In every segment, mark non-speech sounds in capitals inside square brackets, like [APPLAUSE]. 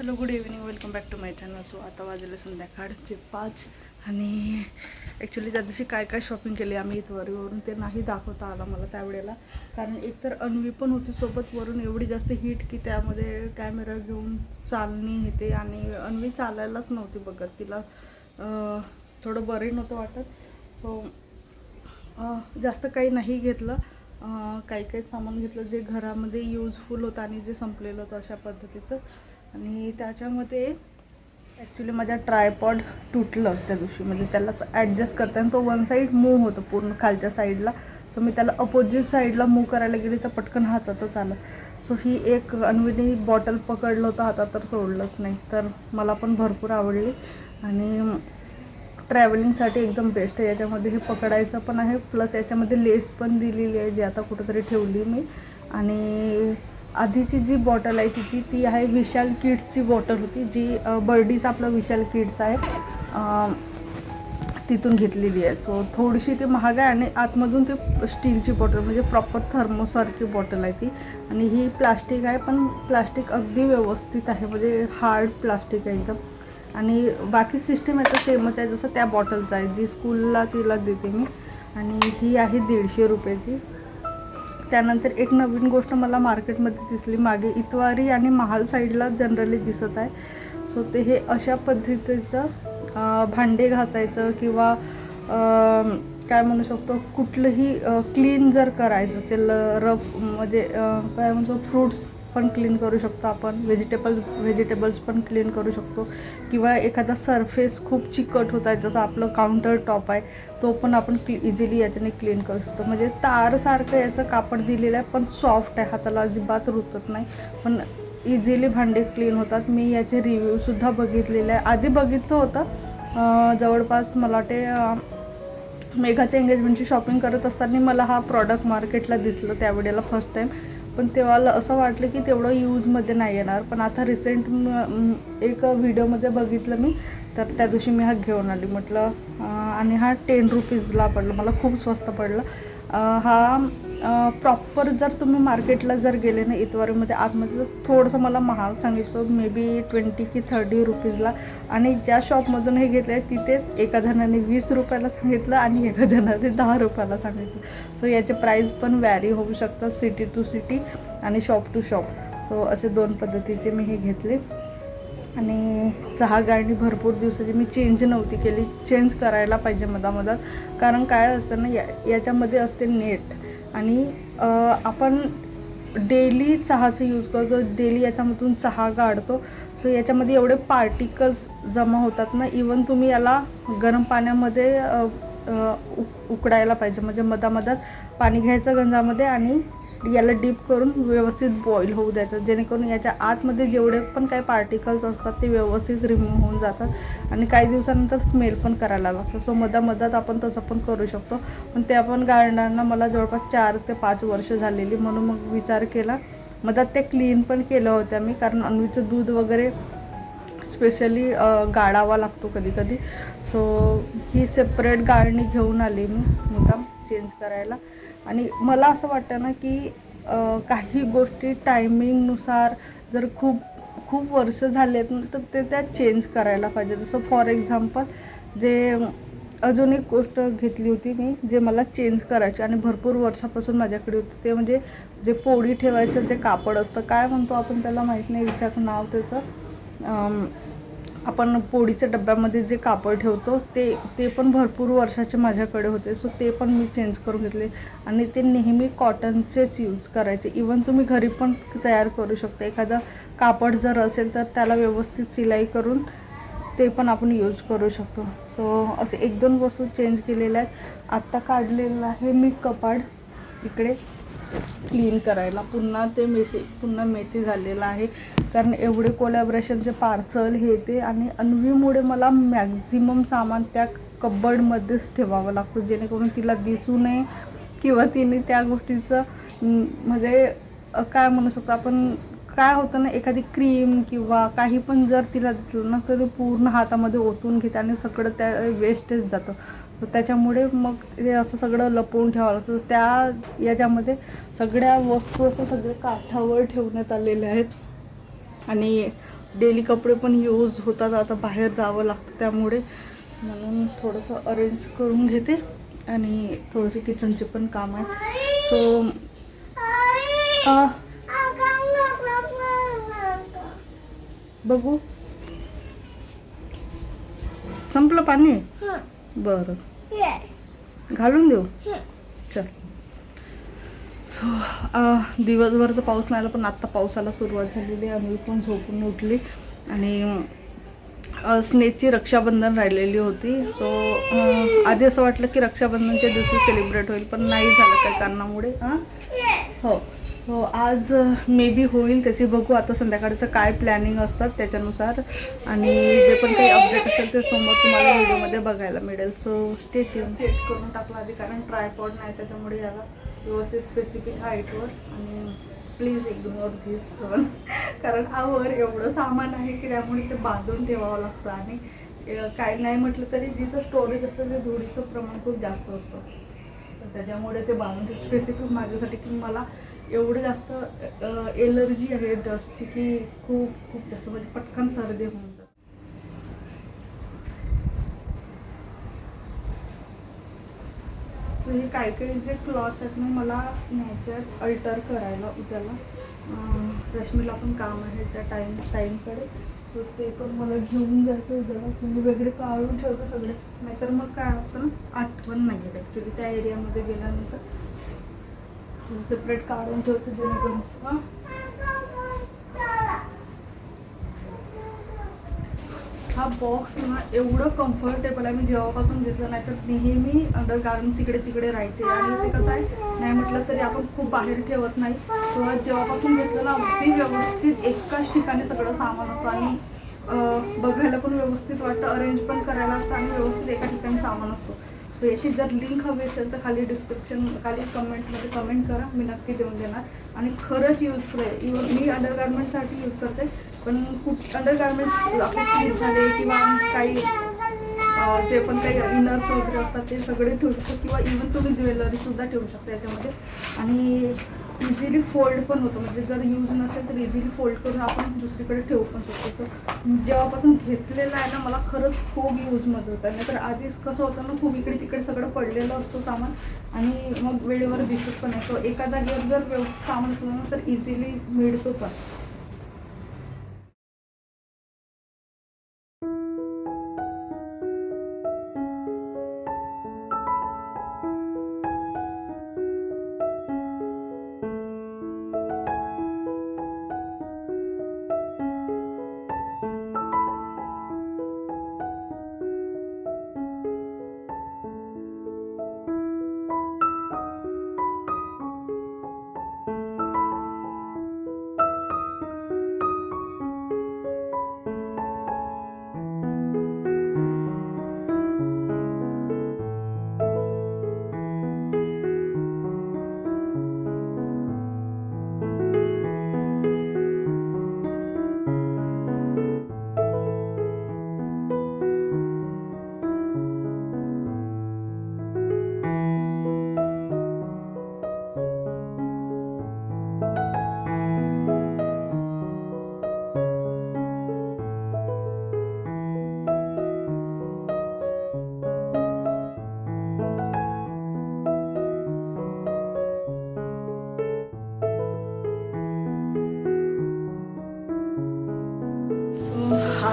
Hello good evening welcome back to my channel so आता वाजले संध्याकाळचे पाच आणि ॲक्च्युली त्या दिवशी काय काय शॉपिंग केली आम्ही इथवरीवरून ते नाही दाखवता आलं मला त्यावेळेला. कारण एकतर अन्वी पण होती सोबत वरून एवढी जास्त हीट की त्यामध्ये कॅमेरा घेऊन चालणी हे ते आणि अन्वी चालायलाच नव्हती बघत. तिला थोडं बरंही नव्हतं वाटत. सो जास्त काही नाही घेतलं. काही काही सामान घेतलं जे घरामध्ये यूजफुल होतं आणि जे संपलेलं होतं अशा पद्धतीचं. आणि त्याच्यामध्ये ॲक्च्युली माझ्या ट्रायपॉड तुटलं त्या दिवशी. म्हणजे त्याला ॲडजस्ट करताना तो वन साईड मूव होतो पूर्ण खालच्या साईडला सो मी त्याला अपोजिट साईडला मूव करायला गेली तर पटकन हातातच आलं. सो ही एक अन्वीने बॉटल पकडलं होतं हातात तर सोडलंच नाही. तर मला पण भरपूर आवडली. आणि ट्रॅव्हलिंगसाठी एकदम बेस्ट आहे. याच्यामध्ये हे पकडायचं पण आहे. प्लस याच्यामध्ये लेस पण दिलेली आहे जी आता कुठंतरी ठेवली मी. आणि आधीची जी बॉटल आहे तिची ती आहे विशाल किड्सची बॉटल होती जी अ, बर्डीचं आपलं विशाल किड्स आहे. तिथून घेतलेली आहे. सो थोडीशी ती महाग आहे आणि आतमधून ती स्टीलची बॉटल म्हणजे प्रॉपर थर्मोसारखी बॉटल आहे ती. आणि ही प्लास्टिक आहे पण प्लास्टिक अगदी व्यवस्थित आहे म्हणजे हार्ड प्लास्टिक आहे एकदम. आणि बाकी सिस्टम आहे तर सेमच आहे जसं त्या बॉटलचं आहे जी स्कूलला तिला देते मी. आणि ही आहे दीडशे रुपयाची. त्यानंतर एक नवीन गोष्ट मला मार्केटमध्ये दिसली. मागे इतवारी आणि महाल साईडला जनरली दिसत आहे. सो ते हे अशा पद्धतीचं भांडे घासायचं किंवा काय म्हणू शकतो कुठलंही क्लीन जर करायचं असेल रफ म्हणजे काय म्हणतो फ्रूट्स पण क्लीन करू शकतो आपण. व्हेजिटेबल व्हेजिटेबल्स पण क्लीन करू शकतो. किंवा एखादा सरफेस खूप चिकट होत आहे जसं आपलं काउंटर टॉप आहे तो पण आपण क्ली इझिली याच्याने क्लीन करू शकतो. म्हणजे तारसारखं याचं कापड दिलेलं आहे पण सॉफ्ट आहे. हाताला अजिबात रुतत नाही. पण इझिली भांडे क्लीन होतात. मी याचे रिव्ह्यूसुद्धा बघितलेले आहे. आधी बघितलं होतं. जवळपास मला वाटते मेघाच्या एंगेजमेंटची शॉपिंग करत असताना मला हा प्रॉडक्ट मार्केटला दिसलं त्यावेळेला फर्स्ट टाईम पण तेव्हा असं वाटलं की तेवढं यूजमध्ये नाही येणार. पण आता रिसेंट एक व्हिडिओमध्ये बघितलं मी तर त्या दिवशी मी हा घेऊन आली. म्हटलं आणि हा टेन रुपीजला पडला. मला खूप स्वस्त पडलं. हा प्रॉपर जर तुम्ही मार्केटला जर गेले ना इतवारीमध्ये आतमध्ये तर थोडंसं मला महाग सांगितलं मे बी ट्वेंटी की थर्टी रुपीजला आणि ज्या शॉपमधून हे घेतलं आहे तिथेच एका जणाने वीस रुपयाला सांगितलं आणि एका जणाने दहा रुपयाला सांगितलं. सो याचे प्राईस पण व्हॅरी होऊ शकतात सिटी टू सिटी आणि शॉप टू शॉप सो असे दोन पद्धतीचे मी हे घेतले. आणि चहा गाळणी भरपूर दिवसाची मी चेंज नव्हती केली. चेंज करायला पाहिजे मधामधात. कारण काय असतं ना या याच्यामध्ये असते नेट आणि आपण डेली चहाचं यूज करतो. डेली याच्यामधून चहा काढतो सो याच्यामध्ये एवढे पार्टिकल्स जमा होतात ना इवन तुम्ही याला गरम पाण्यामध्ये उक उकडायला पाहिजे. म्हणजे मधामधात पाणी घ्यायचं गंजामध्ये आणि याला डीप करून व्यवस्थित बॉईल होऊ द्यायचं. जेणेकरून याच्या आतमध्ये जेवढे पण काही पार्टिकल्स असतात ते व्यवस्थित रिमूव्ह होऊन जातात आणि काही दिवसानंतर स्मेल पण करायला लागतं. सो मधामधात आपण तसं पण करू शकतो. पण ते आपण गार्डनांना मला जवळपास चार ते पाच वर्ष झालेली म्हणून मग विचार केला. मधात ते क्लीन पण केलं होत्या मी कारण अन्वीचं दूध वगैरे स्पेशली गाळावा लागतो कधी कधी सो ही सेपरेट गाळणी घेऊन आली मी मुद्दाम चेंज करायला. आणि मला असं वाटतं ना की काही गोष्टी टायमिंगनुसार जर खूप खूप वर्ष झालेत ना तर ते त्या चेंज करायला पाहिजे. जसं फॉर एक्झाम्पल जे अजून एक गोष्ट घेतली होती मी जे मला चेंज करायची आणि भरपूर वर्षापासून माझ्याकडे होती ते म्हणजे जे पोळी ठेवायचं जे कापड असतं काय म्हणतो आपण त्याला माहीत नाही विचार नाव त्याचं? आपण पोळीच्या डब्यामध्ये जे कापड ठेवतो ते ते पण भरपूर वर्षाचे माझ्याकडे होते. सो ते पण मी चेंज करून घेतले. आणि ते नेहमी कॉटनचेच यूज करायचे. इवन तुम्ही घरी पण तयार करू शकता. एखादं कापड जर असेल तर त्याला व्यवस्थित सिलाई करून ते पण आपण यूज करू शकतो. सो असे एक दोन वस्तू चेंज केलेल्या आहेत. आत्ता काढलेलं आहे मी कपाड. इकडे. क्लीन करायला. पुन्हा ते मेसी पुन्हा मेसी झालेलं आहे. कारण एवढे कोलॅबरेशनचे पार्सल हे ते आणि अन्वीमुळे मला मॅक्झिमम सामान त्या कब्बडमध्येच ठेवावं लागतं. जेणेकरून तिला दिसू नये किंवा तिने त्या गोष्टीचं म्हणजे काय म्हणू शकतो आपण काय होतं ना एखादी क्रीम किंवा काही पण जर तिला दिसलं ना तर ते पूर्ण हातामध्ये ओतून घेते आणि सगळं त्या वेस्टेज जातं. सो त्याच्यामुळे मग ते असं सगळं लपवून ठेवावं लागतं. त्या याच्यामध्ये सगळ्या वस्तू असं सगळे काठावर ठेवण्यात आलेल्या आहेत. आणि डेली कपडे पण यूज होतात. आता बाहेर जावं लागतं त्यामुळे. म्हणून थोडंसं अरेंज करून घेते. आणि थोडंसं किचनचे पण काम आहे. सो बघू. संपलं पाणी? बरं. घालून देऊ? चल. सो दिवसभर तर पाऊस नाही आला पण आत्ता पावसाला सुरुवात झालेली आहे. आणि पण झोपून उठली. आणि अ, स्नेहची रक्षाबंधन राहिलेली होती. सो आधी असं वाटलं की रक्षाबंधनच्या दिवशी सेलिब्रेट होईल पण नाही झालं काही कारणामुळे. हां हो. हो आज uh, मे बी होईल त्याची बघू. आता संध्याकाळचं काय प्लॅनिंग असतात त्याच्यानुसार. आणि जे पण काही अपडेट असेल ते समोर तुम्हाला व्हिडिओमध्ये बघायला मिळेल. सो स्टे सेट करून टाकला आधी कारण ट्रायपॉड नाही त्याच्यामुळे याला व्यवस्थित स्पेसिफिक हाईटवर आणि प्लीज इग्नोर धिस वन कारण आवर एवढं सामान आहे की त्यामुळे ते बांधून ठेवावं लागतं. आणि काय नाही म्हटलं तरी जिथं स्टोरेज असतं ते धुळीचं प्रमाण खूप जास्त असतं. त्याच्यामुळे ते बाउंड्री स्पेसिफिक माझ्यासाठी की मला एवढं जास्त एलर्जी आहे डस्टची की खूप खूप जास्त. म्हणजे पटकन सर्दी होऊन जाते. सो हे काही काही जे क्लॉथ आहेत ना मला ह्याच्यात अल्टर करायला उद्याला रश्मीला पण काम आहे त्या टाईम टाईमकडे सो ते पण मला घेऊन जायचं उद्याला मी वगैरे काढून ठेवतो सगळे. नाहीतर मग काय होतं ना आठवण नाही आहेत ॲक्च्युली त्या एरियामध्ये गेल्यानंतर. सेपरेट काढून ठेवते जेणेकरून. हां हा बॉक्स ना एवढं कम्फर्टेबल आहे. मी जेव्हापासून घेतलं नाही तर नेहमी अंडर गार्मेंट्स इकडे तिकडे राहायचे. आणि ते कसं आहे नाही म्हटलं तरी आपण खूप बाहेर ठेवत नाही. तेव्हा जेव्हापासून घेतलं ना अगदी व्यवस्थित एकाच ठिकाणी सगळं सामान असतं. आणि बघायला पण व्यवस्थित वाटतं अरेंज पण करायला असतं आणि व्यवस्थित एका ठिकाणी सामान असतो. सो याची जर लिंक हवी असेल तर खाली डिस्क्रिप्शन खाली कमेंटमध्ये कमेंट करा. मी नक्की देऊन देणार. आणि खरंच यूजफुल आहे इवन मी अंडर गार्मेंटसाठी यूज करते. पण खूप अंडर गार्मेंट्स आपले स्लीप झाले किंवा काही जे पण काही इनर्स वगैरे असतात ते सगळे ठेवू शकतो किंवा इव्हन तुम्ही ज्वेलरीसुद्धा ठेवू शकता याच्यामध्ये. आणि इझिली फोल्ड पण होतं. म्हणजे जर यूज नसेल तर इझिली फोल्ड करून आपण दुसरीकडे ठेवू पण शकतो. सो जेव्हापासून घेतलेलं आहे ना मला खरंच खूप यूजमध्ये होतं नाहीतर आधीच कसं होतं ना खूप इकडे तिकडे सगळं पडलेलं असतो सामान आणि मग वेळेवर दिसत पण आहे सो एका जागेवर जर सामान ठेवलं ना तर इझिली मिळतो पण.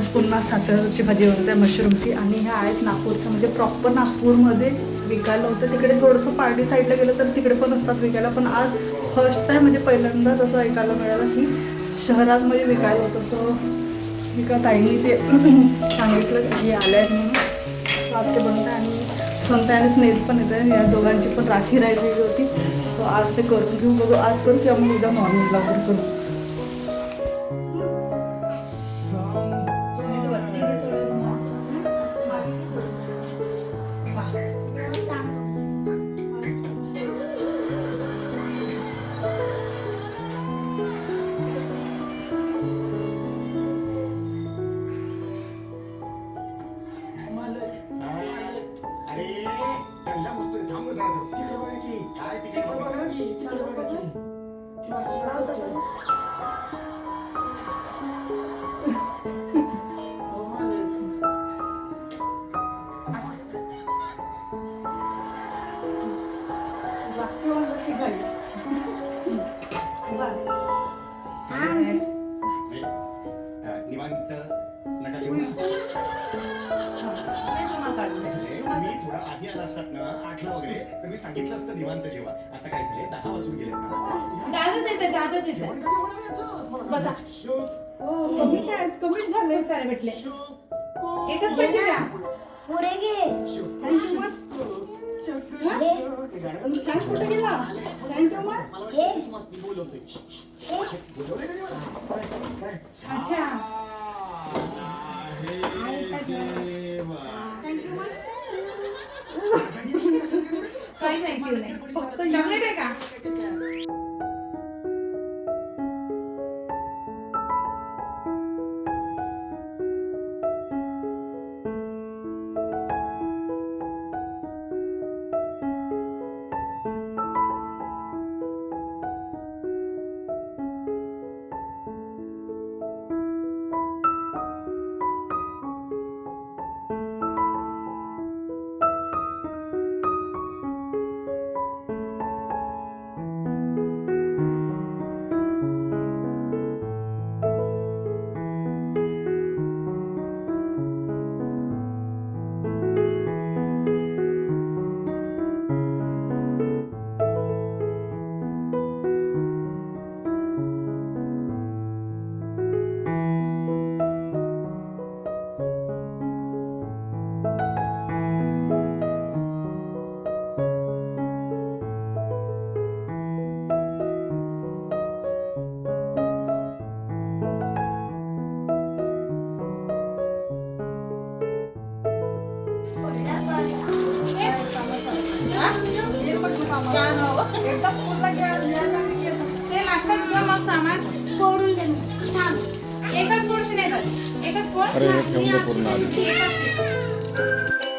आज पुन्हा सातारची भाजी होते मशरूमची आणि ह्या आहेत नागपूरच्या म्हणजे प्रॉपर नागपूरमध्ये विकायला होतं. तिकडे थोडंसं पार्टी साईडला गेलं तर तिकडे पण असतात विकायला पण आज फर्स्ट टाईम म्हणजे पहिल्यांदाच असं ऐकायला मिळालं की शहरात मध्ये विकायला होतं. सो विका ताईंनी ते [COUGHS] सांगितलं की हे आलं आहे म्हणून आज ते बनतं आणि संत आणि स्नेह पण येतं या दोघांची पण राखी राहिलेली होती. सो आज ते करून घेऊ बघू. आज करू किंवा मग उद्या मॉर्निंगला करू. असतात ना आठला वगैरे तर मी सांगितलं असतं निवांत जेव्हा. आता काय झाले दहा वाजून गेले ना दादा देते दादा देते. जेवण कधी होणार याचं? मला बसा. शुक, हो कमीच आहेत कमीच झाले खूप सारे भेटले. शुक, एकच पाहिजे का? पुढे घे. शुक, थँक्यू मग शुक, हा? शुक. ते गाणं काय कुठे गेला? थँक्यू मग मला वाटतं तू मस्त बोलवतोय. बोलवलंय का देवाला? काय? अच्छा. आहे. थँक्यू मग काही थँक्यू नाही. फक्त चॉकलेट आहे का? एकदा स्कूलला ते लागतात का मग सामान फोडून दे. थांब. एकच फोडशी नाही जात. एकच फोड अरे, हे ठेवून दे पूर्ण. एकच